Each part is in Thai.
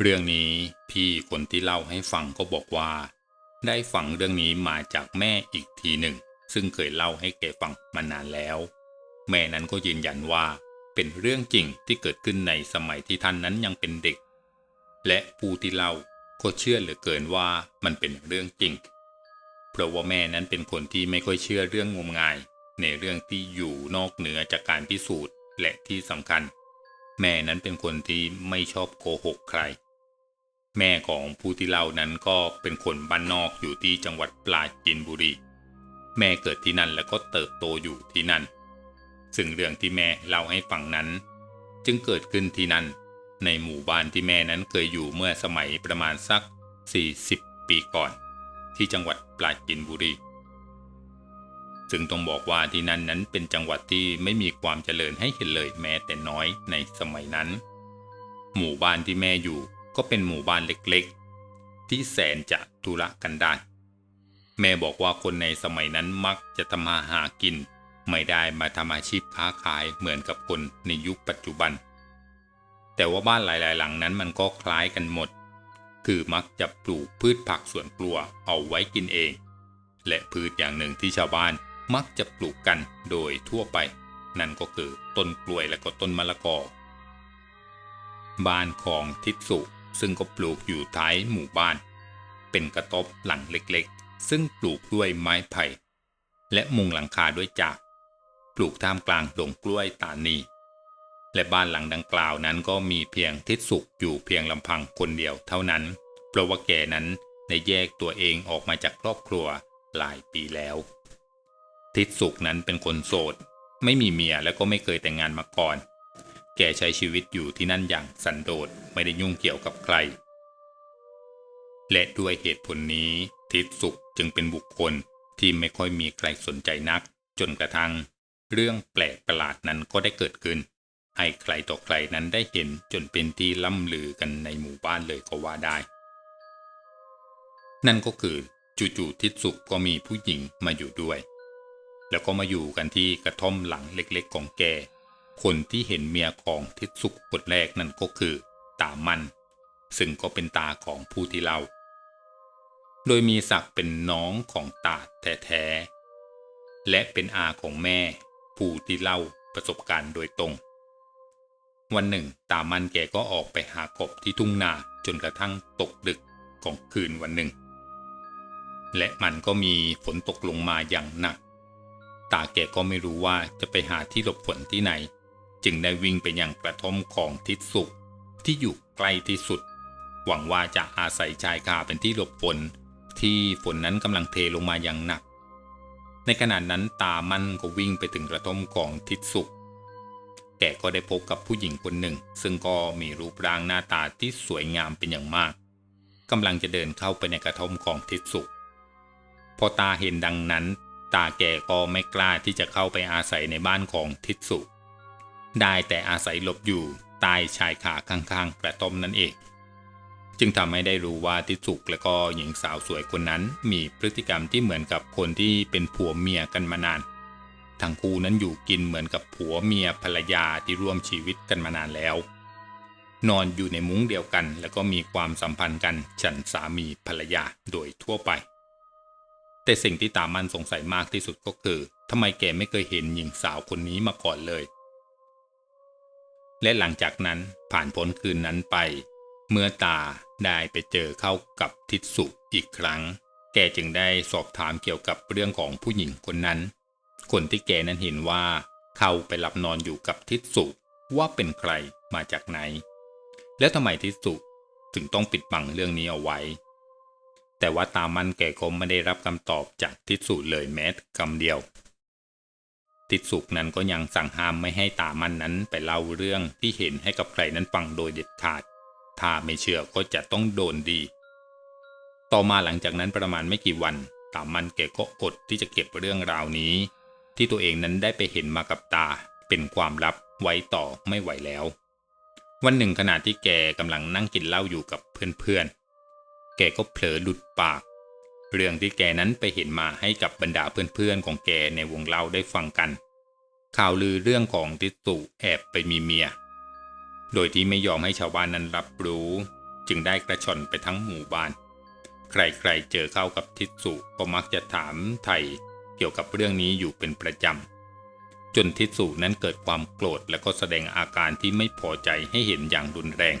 เรื่องนี้พี่คนที่เล่าให้ฟังก็บอกว่า ได้ฟังเรื่องนี้มาจากแม่อีกทีหนึ่ง ซึ่งเคยเล่าให้แกฟังมานานแล้ว แม่นั้นก็ยืนยันว่า เป็นเรื่องจริงที่เกิดขึ้นในสมัยที่ท่านนั้นยังเป็นเด็ก และผู้ที่เล่าก็เชื่อเหลือเกินว่ามันเป็นเรื่องจริง เพราะว่าแม่นั้นเป็นคนที่ไม่ค่อยเชื่อเรื่องงมงาย ในเรื่องที่อยู่นอกเหนือจากการพิสูจน์และที่สำคัญ แม่นั้นเป็นคนที่ไม่ชอบโกหกใคร แม่ของผู้ที่เล่านั้นก็เป็นคนบ้านนอกอยู่ที่จังหวัดปราจีนบุรี แม่เกิดที่นั่นแล้วก็เติบโตอยู่ที่นั่น ซึ่งเรื่องที่แม่เล่าให้ฟังนั้น จึงเกิดขึ้นที่นั่น ในหมู่บ้านที่แม่นั้นเคยอยู่เมื่อสมัยประมาณสัก 40 ปีก่อน ที่จังหวัดปราจีนบุรี ซึ่งต้องบอกว่าที่นั่นนั้นเป็นจังหวัดที่ไม่มีความเจริญให้เห็นเลยแม้แต่น้อยในสมัยนั้น หมู่บ้านที่แม่อยู่ ก็เป็นหมู่บ้านเล็กๆ ที่แสนจะทุรกันดารแม่บอกว่าคนในสมัยนั้นมักจะทำมาหากิน ไม่ได้มาทำอาชีพค้าขายเหมือนกับคนในยุคปัจจุบัน แต่ว่าบ้านหลายๆ หลังนั้นมันก็คล้ายกันหมด คือมักจะปลูกพืชผักสวนครัวเอาไว้กินเอง และพืชอย่างหนึ่งที่ชาวบ้านมักจะปลูกกันโดยทั่วไป นั่นก็คือต้นกล้วยและก็ต้นมะละกอบ้านของทิศสุ ซึ่งก็ปลูกอยู่ท้ายหมู่บ้าน เป็นกระต๊อบหลังเล็กๆ ซึ่งปลูกด้วยไม้ไผ่ และมุงหลังคาด้วยจาก ปลูกท่ามกลางดงกล้วยตานี และบ้านหลังดังกล่าวนั้นก็มีเพียงทิศสุขอยู่เพียงลำพังคนเดียวเท่านั้น เพราะว่าแกนั้นได้แยกตัวเองออกมาจากครอบครัวหลายปีแล้ว ทิศสุขนั้นเป็นคนโสด ไม่มีเมียและก็ไม่เคยแต่งงานมาก่อน แกใช้ชีวิตอยู่ที่นั่นอย่างสันโดษไม่ได้ยุ่งเกี่ยวกับใคร และด้วยเหตุผลนี้ทิศสุขจึงเป็นบุคคลที่ไม่ค่อยมีใครสนใจนัก จนกระทั่ง เรื่องแปลกประหลาดนั้นก็ได้เกิดขึ้น ให้ใครต่อใครนั้นได้เห็นจนเป็นที่ล่ำลือกันในหมู่บ้านเลยก็ว่าได้ นั่นก็คือจู่ๆทิศสุขก็มีผู้หญิงมาอยู่ด้วย แล้วก็มาอยู่กันที่กระท่อมหลังเล็กๆของแก คนที่เห็นเมียของทิศสุขคนแรกนั่นก็คือ ตามัน ซึ่งก็เป็นตาของผู้ที่เล่า โดยมีศักดิ์เป็นน้องของตาแท้ๆ และเป็นอาของแม่ ผู้ที่เล่าประสบการณ์โดยตรง วันหนึ่ง ตามันแกก็ออกไปหากบที่ทุ่งนาจนกระทั่งตกดึกของคืนวันหนึ่ง และมันก็มีฝนตกลงมาอย่างหนัก ตาแกก็ไม่รู้ว่าจะไปหาที่หลบฝนที่ไหน จึงได้วิ่งไปยังกระท่อมของทิศสุข ที่อยู่ใกล้ที่สุด หวังว่าจะอาศัยชายคาเป็นที่หลบฝน ที่ฝนนั้นกำลังเทลงมาอย่างหนัก ในขณะนั้นตามันก็วิ่งไปถึงกระท่อมของทิศสุข แกก็ได้พบกับผู้หญิงคนหนึ่ง ซึ่งก็มีรูปร่างหน้าตาที่สวยงามเป็นอย่างมากกำลังจะเดินเข้าไปในกระท่อมของทิศสุข พอตาเห็นดังนั้น ตาแกก็ไม่กล้าที่จะเข้าไปอาศัยในบ้านของทิศสุข ได้แต่อาศัยหลบอยู่ใต้ชายคาข้างๆกระท่อมนั่นเอง จึงทำให้ได้รู้ว่าทิศสุขและก็หญิงสาวสวยคนนั้น มีพฤติกรรมที่เหมือนกับคนที่เป็นผัวเมียกันมานาน ทั้งคู่นั้นอยู่กินเหมือนกับผัวเมียภรรยาที่ร่วมชีวิตกันมานานแล้ว นอนอยู่ในมุ้งเดียวกัน แล้วก็มีความสัมพันธ์กันฉันสามีภรรยาโดยทั่วไป แต่สิ่งที่ตามันสงสัยมากที่สุดก็คือทำไมแกไม่เคยเห็นหญิงสาวคนนี้มาก่อนเลย และหลังจากนั้นผ่านพ้นคืนนั้นไป เมื่อตาได้ไปเจอเข้ากับทิศสุอีกครั้ง แกจึงได้สอบถามเกี่ยวกับเรื่องของผู้หญิงคนนั้น คนที่แกนั้นเห็นว่าเขาไปหลับนอนอยู่กับทิศสุว่าเป็นใครมาจากไหน แล้วทำไมทิศสุถึงต้องปิดบังเรื่องนี้เอาไว้ แต่ว่าตามันแกก็ไม่ได้รับคำตอบจากทิศสุเลยแม้คำเดียว ทิศสุกนั้นก็ยังสั่งห้ามไม่ให้ตามันนั้นไปเล่าเรื่องที่เห็นให้กับใครนั้นฟังโดยเด็ดขาด ถ้าไม่เชื่อก็จะต้องโดนดี ต่อมาหลังจากนั้นประมาณไม่กี่วัน ตามันแกก็อดที่จะเก็บเรื่องราวนี้ ที่ตัวเองนั้นได้ไปเห็นมากับตา เป็นความลับไว้ต่อไม่ไหวแล้ว วันหนึ่งขณะที่แกกำลังนั่งกินเหล้าอยู่กับเพื่อนๆ แกก็เผลอหลุดปาก เรื่องที่แกนั้นไปเห็นมาให้กับบรรดาเพื่อนๆของแกในวงเล่าได้ฟังกัน ข่าวลือเรื่องของทิสุแอบไปมีเมีย โดยที่ไม่ยอมให้ชาวบ้านนั้นรับรู้ จึงได้กระชอนไปทั้งหมู่บ้าน ใครๆเจอเข้ากับทิสุก็มักจะถามไทยเกี่ยวกับเรื่องนี้อยู่เป็นประจำ จนทิสุนั้นเกิดความโกรธและก็แสดงอาการที่ไม่พอใจให้เห็นอย่างรุนแรง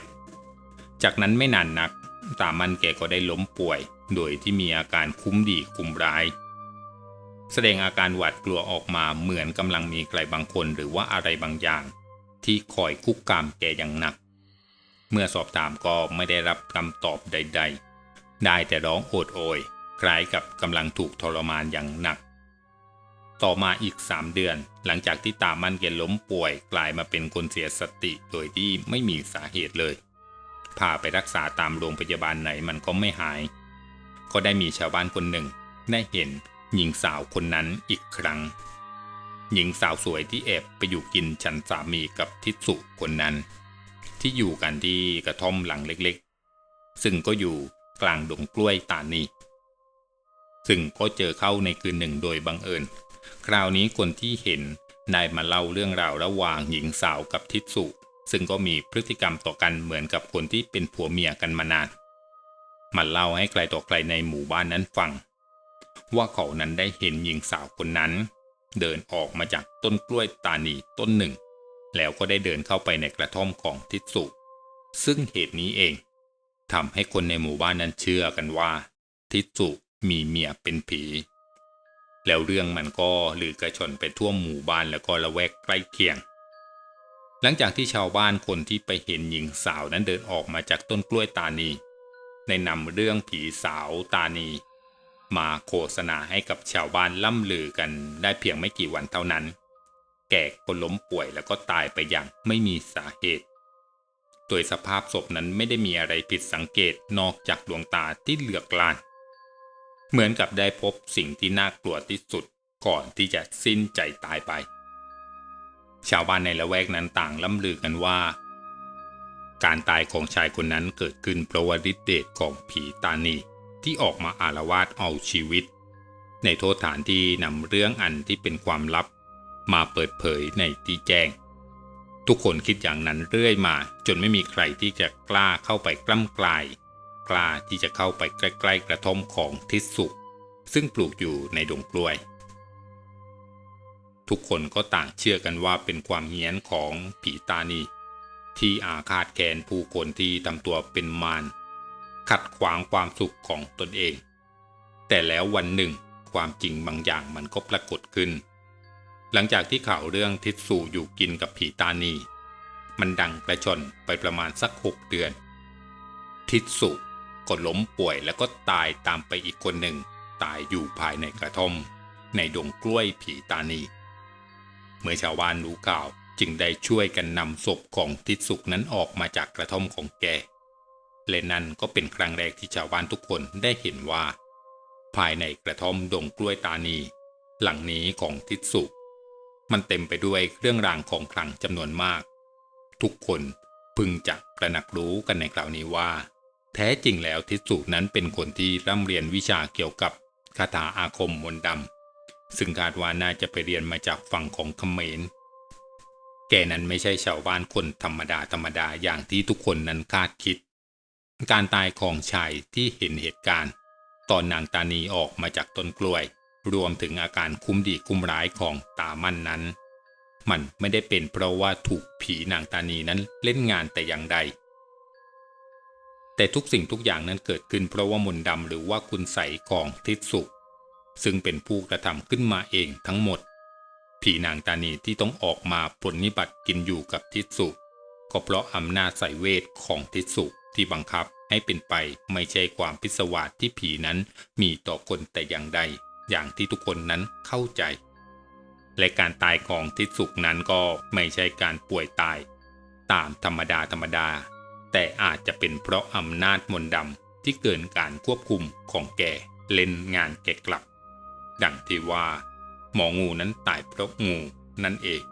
จากนั้นไม่นานนัก ตามันแกก็ได้ล้มป่วย โดยที่มีอาการคุ้มดีคุ้มร้าย แสดงอาการหวาดกลัวออกมาเหมือนกำลังมีใครบางคนหรือว่าอะไรบางอย่าง ที่คอยคุกคามแกอย่างหนัก เมื่อสอบถามก็ไม่ได้รับคำตอบใด ๆ ได้แต่ร้องโอดโอย คล้ายกับกำลังถูกทรมานอย่างหนัก ต่อมาอีกสามเดือน หลังจากที่ตามันแกล้มป่วย กลายมาเป็นคนเสียสติโดยที่ไม่มีสาเหตุเลย พาไปรักษาตามโรงพยาบาลไหนมันก็ไม่หาย ก็ได้มีชาวบ้านคนหนึ่ง ได้เห็นหญิงสาวคนนั้นอีกครั้ง หญิงสาวสวยที่แอบไปอยู่กินฉันสามีกับทิศสุคนนั้น ที่อยู่กันที่กระท่อมหลังเล็กๆ ซึ่งก็อยู่กลางดงกล้วยตานีซึ่งก็เจอเข้าในคืนหนึ่งโดยบังเอิญ คราวนี้คนที่เห็นได้มาเล่าเรื่องราวระหว่างหญิงสาวกับทิศสุ ซึ่งก็มีพฤติกรรมต่อกันเหมือนกับคนที่เป็นผัวเมียกันมานาน มันเล่าให้ใครต่อใครในหมู่บ้านนั้นฟัง ว่าเขานั้นได้เห็นหญิงสาวคนนั้น เดินออกมาจากต้นกล้วยตานีต้นหนึ่ง แล้วก็ได้เดินเข้าไปในกระท่อมของทิสุ ซึ่งเหตุนี้เองทำให้คนในหมู่บ้านนั้นเชื่อกันว่า ทิสุมีเมียเป็นผี แล้วเรื่องมันก็ลือกระชนไปทั่วหมู่บ้านแล้วก็ละแวกใกล้เคียง หลังจากที่ชาวบ้านคนที่ไปเห็นหญิงสาวนั้นเดินออกมาจากต้นกล้วยตานีได้นำเรื่องผีสาวตานี มาโฆษณาให้กับชาวบ้านล่ำลือกันได้เพียงไม่กี่วันเท่านั้น แก่ก็ล้มป่วยแล้วก็ตายไปอย่างไม่มีสาเหตุ โดยสภาพศพนั้นไม่ได้มีอะไรผิดสังเกตนอกจากดวงตาที่เหลือกลาน เหมือนกับได้พบสิ่งที่น่ากลัวที่สุดก่อนที่จะสิ้นใจตายไป ชาวบ้านในละแวกนั้นต่างล่ำลือกันว่า การตายของชายคนนั้นเกิดขึ้นเพราะว่าฤทธิ์เดชของผีตานีที่ออกมาอารวาสเอาชีวิต ในโทษฐานที่นำเรื่องอันที่เป็นความลับ มาเปิดเผยในที่แจ้ง ทุกคนคิดอย่างนั้นเรื่อยมา จนไม่มีใครที่จะกล้าเข้าไปกล้ำกลาย กล้าที่จะเข้าไปใกล้ ๆ กระท่อมของทิศสุซึ่งปลูกอยู่ในดงกล้วย ทุกคนก็ต่างเชื่อกันว่าเป็นความเฮี้ยนของผีตานีที่อาฆาตแค้นผู้คนที่ทำตัวเป็นมารขัดขวางความสุขของตนเอง แต่แล้ววันหนึ่งความจริงบางอย่างมันก็ปรากฏขึ้น หลังจากที่ข่าวเรื่องทิศสูอยู่กินกับผีตานี มันดังกระชอนไปประมาณสักหกเดือน ทิศสุก็ล้มป่วยแล้วก็ตายตามไปอีกคนหนึ่ง ตายอยู่ภายในกระท่อม ในดงกล้วยผีตานี เมื่อชาวบ้านรู้ข่าวจึงได้ช่วยกันนำศพของทิศสุนั้นออกมาจากกระท่อมของแก และนั่นก็เป็นครั้งแรกที่ชาวบ้านทุกคนได้เห็นว่า ภายในกระท่อมดงกล้วยตานี หลังนี้ของทิศสุมันเต็มไปด้วยเครื่องรางของขลังจำนวนมาก ทุกคนพึงจะกระหนักรู้กันในคราวนี้ว่า แท้จริงแล้วทิศสุนั้นเป็นคนที่ร่ำเรียนวิชาเกี่ยวกับคาถาอาคมมนต์ดำ ซึ่งคาดว่าน่าจะไปเรียนมาจากฝั่งของเขมร แกนั้นไม่ใช่ชาวบ้านคนธรรมดาธรรมดาอย่างที่ทุกคนนั้นคาดคิด การตายของชายที่เห็นเหตุการณ์ ตอนนางตานีออกมาจากต้นกล้วย รวมถึงอาการคุ้มดีคุ้มร้ายของตามั่นนั้น มันไม่ได้เป็นเพราะว่าถูกผีนางตานีนั้นเล่นงานแต่อย่างใดแต่ทุกสิ่งทุกอย่างนั้นเกิดขึ้นเพราะว่ามนต์ดำหรือว่าคุณใสของทิศสุ ซึ่งเป็นผู้กระทำขึ้นมาเองทั้งหมด ผีนางตานีที่ต้องออกมาปรนนิบัติกินอยู่กับทิสุ ก็เพราะอำนาจสายเวทของทิสุที่บังคับให้เป็นไปไม่ใช่ความพิศวาสที่ผีนั้นมีต่อคนแต่อย่างใด อย่างที่ทุกคนนั้นเข้าใจ และการตายของทิสุนั้นก็ไม่ใช่การป่วยตาย ตามธรรมดาธรรมดา แต่อาจจะเป็นเพราะอำนาจมนต์ดำที่เกินการควบคุมของแกเล่นงานแกกลับ ดังที่ว่า หมองูนั้นตายเพราะงูนั่นเอง